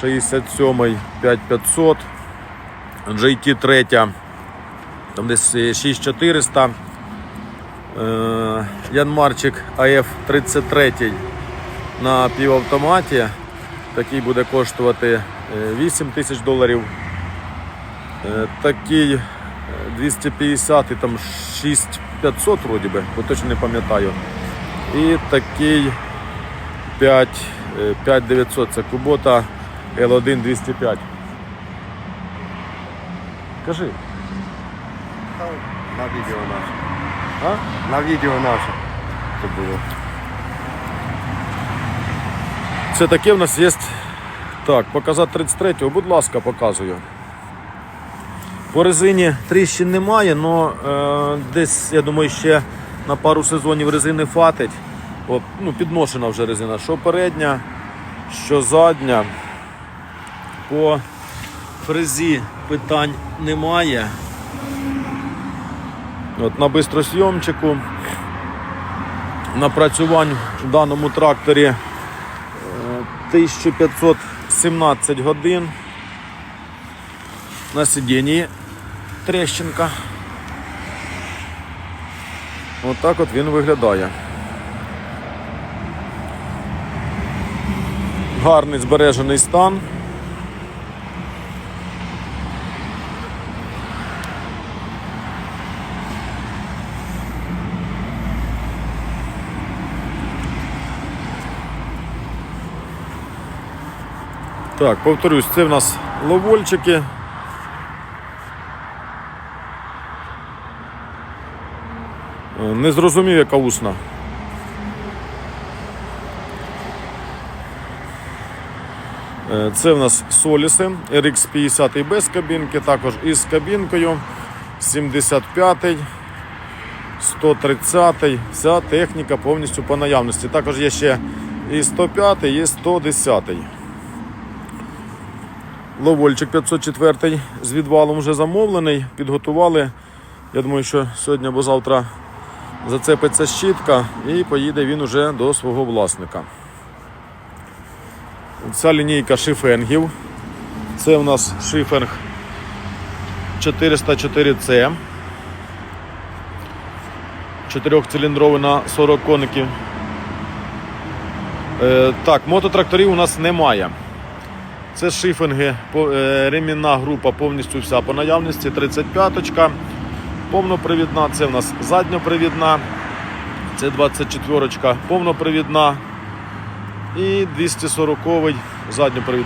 67 5500, GT 3, там десь е, 6400, е, Янмарчик АФ 33 на півавтоматі. Такий буде коштувати е, 8 тисяч доларів. Е, Такий е, 250 і там 6500 вроді би, бо точно не пам'ятаю. І такий 5, е, 5900 це Кубота L1 205. Кажи, На відео наше. а? На відео наше. Це було. Це таке в нас є. Так, показати 33-го, будь ласка, показую. По резині тріщин немає, але е, десь, я думаю, ще на пару сезонів резини фатить. От, ну, підношена вже резина. Що передня, що задня. По фрезі питань немає. От, на бистросйомчику. Напрацювань в даному тракторі е, 1517 годин. На сидінні трещинка. Отак от він виглядає. Гарний збережений стан. Так, повторюсь, це в нас ловольчики. Е, Не зрозумів, яка усна. Е, Це в нас Соліси RX 50 без кабінки, також із кабінкою 75 130 Вся техніка повністю по наявності. Також є ще і 105, і 110. Ловольчик 504 з відвалом вже замовлений, підготували. Я думаю, що сьогодні або завтра зацепиться щітка і поїде він уже до свого власника. Ця лінійка шифенгів. Це у нас шифенг 404C. Чотирьохциліндровий на 40 коників. Е, так, мототракторів у нас немає. Це шифинги, е, ремінна група повністю вся по наявності. 35-ка, повнопривідна, це в нас задньопривідна, це 24-ка повнопривідна і 240-й задньопривідний.